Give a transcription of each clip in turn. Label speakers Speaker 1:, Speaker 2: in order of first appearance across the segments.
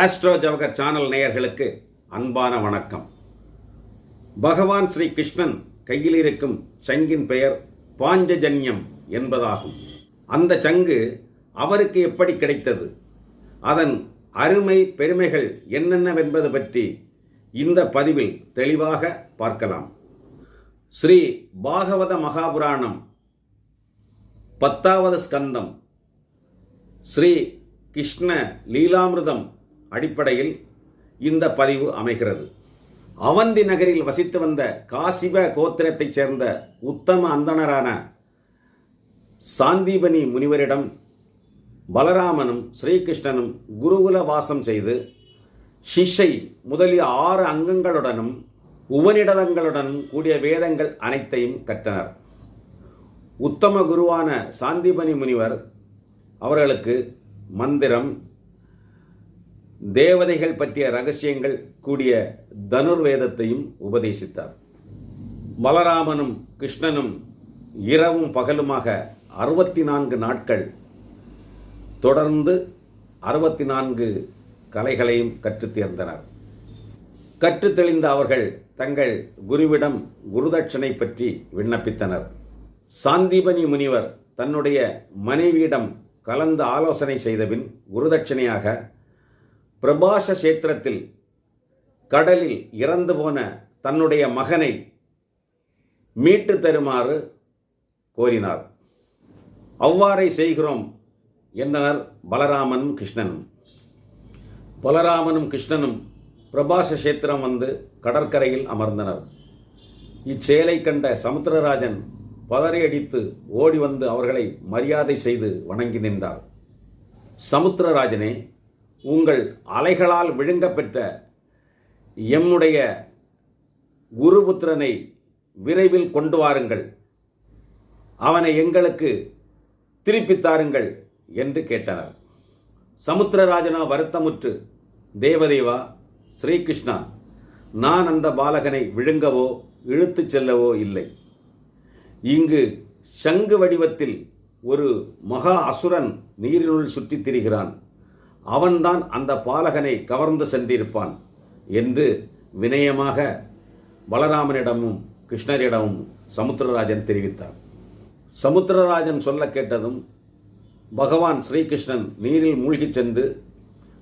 Speaker 1: Astro Jawahar channel நேயர்களுக்கு அன்பான வணக்கம். பகவான் ஸ்ரீ கிருஷ்ணன் கையில் இருக்கும் சங்கின் பெயர் பாஞ்சஜன்யம் என்பதாகும். அந்த சங்கு அவருக்கு எப்படி கிடைத்தது? அதன் அருமை பெருமைகள் என்னென்னவென்பது பற்றி இந்த பதிவில் தெளிவாக பார்க்கலாம். ஸ்ரீ பாகவத மகாபுராணம் பத்தாவது ஸ்கந்தம் ஸ்ரீ கிருஷ்ண லீலாமிருதம் அடிப்படையில் இந்த பதிவு அமைகிறது. அவந்தி நகரில் வசித்து வந்த காசிப கோத்திரத்தைச் சேர்ந்த உத்தம அந்தணரான சாந்தீபனி முனிவரிடம் பலராமனும் ஸ்ரீகிருஷ்ணனும் குருகுல வாசம் செய்து சிஷை முதலிய ஆறு அங்கங்களுடனும் உபநிடதங்களுடனும் கூடிய வேதங்கள் அனைத்தையும் கற்றனர். உத்தம குருவான சாந்திபனி முனிவர் அவர்களுக்கு மந்திரம் தேவதைகள் பற்றிய ரகசியங்கள் கூடிய தனுர்வேதத்தையும் உபதேசித்தார். பலராமனும் கிருஷ்ணனும் இரவும் பகலுமாக அறுபத்தி நான்கு நாட்கள் தொடர்ந்து அறுபத்தி நான்கு கலைகளையும் கற்றுத் தேர்ந்தனர். தெளிந்த அவர்கள் தங்கள் குருவிடம் குருதட்சணை பற்றி விண்ணப்பித்தனர். சாந்தீபனி முனிவர் தன்னுடைய மனைவியிடம் கலந்து ஆலோசனை செய்தபின் குருதட்சணையாக பிரபாச சேத்திரத்தில் கடலில் இறந்து போன தன்னுடைய மகனை மீட்டு தருமாறு கோரினார். அவ்வாறே செய்கிறோம் என்றனர் பலராமனும் கிருஷ்ணனும். பலராமனும் கிருஷ்ணனும் பிரபாச சேத்திரம் வந்து கடற்கரையில் அமர்ந்தனர். இச்செயலை கண்ட சமுத்திரராஜன் பதறியடித்து ஓடி வந்து அவர்களை மரியாதை செய்து வணங்கி நின்றார். சமுத்திரராஜனே உங்கள் அலைகளால் விழுங்க பெற்ற எம்முடைய குருபுத்திரனை விரைவில் கொண்டு வாருங்கள். அவனை எங்களுக்கு திருப்பித்தாருங்கள் என்று கேட்டனர். சமுத்திரராஜனா வருத்தமுற்று தேவதேவா ஸ்ரீகிருஷ்ணா நான் அந்த பாலகனை விழுங்கவோ இழுத்துச் செல்லவோ இல்லை. இங்கு சங்கு வடிவத்தில் ஒரு மகா அசுரன் நீரினுள் சுற்றித் திரிகிறான். அவன்தான் அந்த பாலகனை கவர்ந்து சென்றிருப்பான் என்று வினயமாக பலராமனிடமும் கிருஷ்ணரிடமும் சமுத்திரராஜன் தெரிவித்தார். சமுத்திரராஜன் சொல்ல கேட்டதும் பகவான் ஸ்ரீகிருஷ்ணன் நீரில் மூழ்கிச் சென்று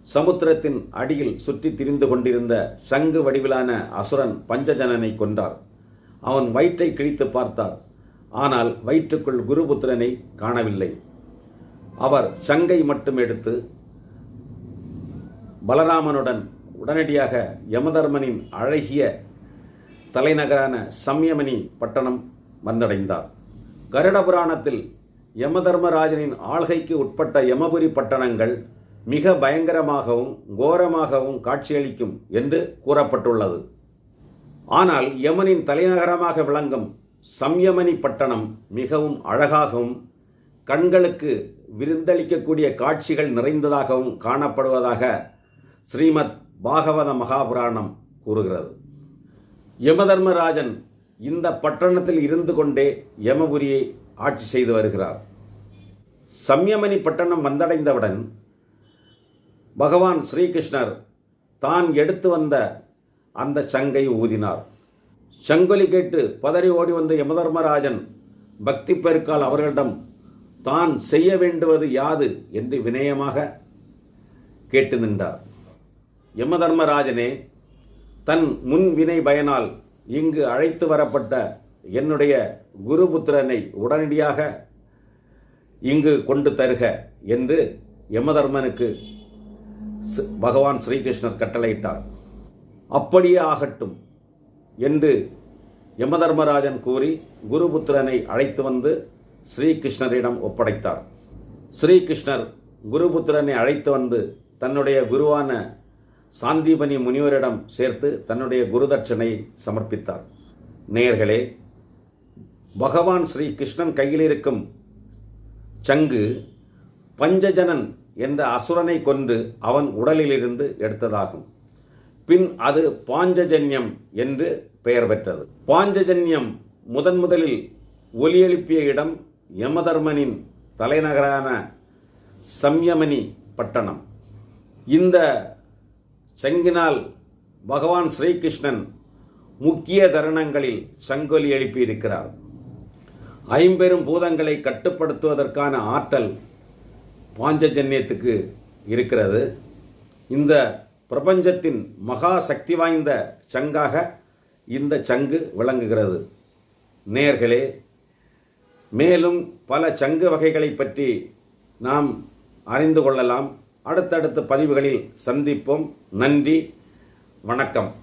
Speaker 1: சமுத்திரத்தின் அடியில் சுற்றி திரிந்து கொண்டிருந்த சங்கு வடிவிலான அசுரன் பஞ்சஜனனை கொண்டார் அவன் வயிற்றை கிழித்து பார்த்தார். ஆனால் வயிற்றுக்குள் குருபுத்திரனை காணவில்லை. அவர் சங்கை மட்டும் எடுத்து பலராமனுடன் உடனடியாக யமதர்மனின் அழகிய தலைநகரான சம்யமணி பட்டணம் வந்தடைந்தார். கருட புராணத்தில் யமதர்மராஜனின் ஆள்கைக்கு உட்பட்ட யமபுரி பட்டணங்கள் மிக பயங்கரமாகவும் கோரமாகவும் காட்சியளிக்கும் என்று கூறப்பட்டுள்ளது. ஆனால் யமனின் தலைநகரமாக விளங்கும் சம்யமணி பட்டணம் மிகவும் அழகாகவும் கண்களுக்கு விருந்தளிக்கக்கூடிய காட்சிகள் நிறைந்ததாகவும் காணப்படுவதாக ஸ்ரீமத் பாகவத மகாபுராணம் கூறுகிறது. யமதர்மராஜன் இந்த பட்டணத்தில் இருந்து கொண்டே யமபுரியை ஆட்சி செய்து வருகிறார். சம்யமணி பட்டணம் வந்தடைந்தவுடன் பகவான் ஸ்ரீகிருஷ்ணர் தான் எடுத்து வந்த அந்த சங்கை ஊதினார். சங்கொலி கேட்டு பதறி ஓடி வந்த யமதர்மராஜன் பக்தி பெருக்கால் அவர்களிடம் தான் செய்ய வேண்டுவது யாது? என்று வினயமாக கேட்டு நின்றார். யமதர்மராஜனே தன் முன் வினை பயனால் இங்கு அழைத்து வரப்பட்ட என்னுடைய குருபுத்திரனை உடனடியாக இங்கு கொண்டு தருக என்று யமதர்மனுக்கு பகவான் ஸ்ரீகிருஷ்ணர் கட்டளையிட்டார். அப்படியே ஆகட்டும் என்று யமதர்மராஜன் கூறி குருபுத்திரனை அழைத்து வந்து ஸ்ரீகிருஷ்ணரிடம் ஒப்படைத்தார். ஸ்ரீகிருஷ்ணர் குருபுத்திரனை அழைத்து வந்து தன்னுடைய குருவான சாந்தீபனி முனிவரிடம் சேர்த்து தன்னுடைய குருதட்சணை சமர்ப்பித்தார். நேயர்களே பகவான் ஸ்ரீ கிருஷ்ணன் கையில் இருக்கும் சங்கு பஞ்சஜனன் என்ற அசுரனை கொன்று அவன் உடலிலிருந்து எடுத்ததாகும். பின் அது பாஞ்சஜன்யம் என்று பெயர் பெற்றது. பாஞ்சஜன்யம் முதன் முதலில் ஒலியெழுப்பிய இடம் யமதர்மனின் தலைநகரான சம்யமணி பட்டணம். இந்த சங்கினால் பகவான் ஸ்ரீகிருஷ்ணன் முக்கிய தருணங்களில் சங்கொலி எழுப்பியிருக்கிறார். ஐம்பெரும் பூதங்களை கட்டுப்படுத்துவதற்கான ஆற்றல் பாஞ்சஜன்யத்துக்கு இருக்கிறது. இந்த பிரபஞ்சத்தின் மகா சக்தி வாய்ந்த சங்காக இந்த சங்கு விளங்குகிறது. நேர்களே மேலும் பல சங்கு வகைகளை பற்றி நாம் அறிந்து கொள்ளலாம். அடுத்தடுத்த பதிவுகளில் சந்திப்போம். நன்றி. வணக்கம்.